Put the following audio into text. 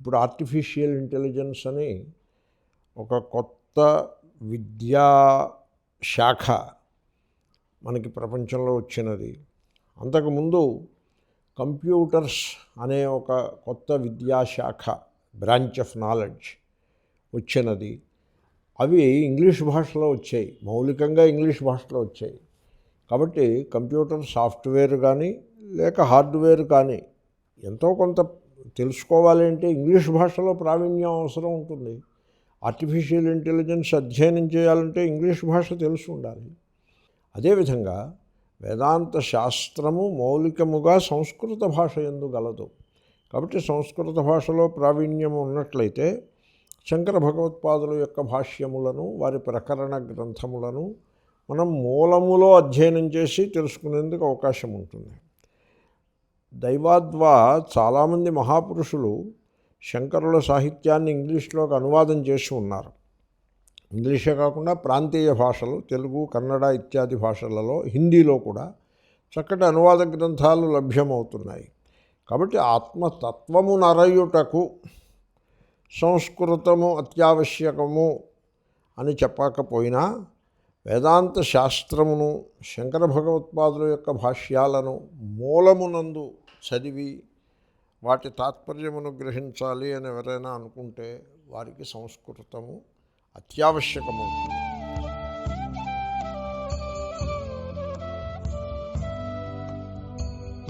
ఇప్పుడు artificial intelligence అని ఒక కొత్త విద్యా శాఖ మనకి ప్రపంచంలో వచ్చినది. అంతకుముందు కంప్యూటర్స్ అనే ఒక కొత్త విద్యాశాఖ బ్రాంచ్ ఆఫ్ నాలెడ్జ్ వచ్చినది. అవి ఇంగ్లీష్ భాషలో వచ్చాయి మౌలికంగా ఇంగ్లీష్ భాషలో వచ్చాయి. కాబట్టి కంప్యూటర్ సాఫ్ట్వేర్ కానీ లేక హార్డ్వేర్ కానీ ఎంతో కొంత తెలుసుకోవాలి అంటే ఇంగ్లీష్ భాషలో ప్రావీణ్యం అవసరం ఉంటుంది. ఆర్టిఫిషియల్ ఇంటెలిజెన్స్ అధ్యయనం చేయాలంటే ఇంగ్లీష్ భాష తెలుసు ఉండాలి. అదేవిధంగా వేదాంత శాస్త్రము మౌలికముగా సంస్కృత భాష ఎందు గలదు. కాబట్టి సంస్కృత భాషలో ప్రావీణ్యం ఉన్నట్లయితే శంకర భగవత్పాదుల యొక్క భాష్యములను వారి ప్రకరణ గ్రంథములను మనం మూలములో అధ్యయనం చేసి తెలుసుకునేందుకు అవకాశం ఉంటుంది. దైవాద్వా చాలామంది మహాపురుషులు శంకరుల సాహిత్యాన్ని ఇంగ్లీష్లోకి అనువాదం చేసి ఉన్నారు. ఇంగ్లీషే కాకుండా ప్రాంతీయ భాషలు తెలుగు కన్నడ ఇత్యాది భాషలలో హిందీలో కూడా చక్కటి అనువాద గ్రంథాలు లభ్యమవుతున్నాయి. కాబట్టి ఆత్మతత్వము నరయుటకు సంస్కృతము అత్యావశ్యకము అని చెప్పకపోయినా వేదాంత శాస్త్రమును శంకర భగవత్పాదుల యొక్క భాష్యాలను మూలమునందు చదివి వాటి తాత్పర్యమును గ్రహించాలి అని ఎవరైనా అనుకుంటే వారికి సంస్కృతము అత్యావశ్యకమవుతుంది.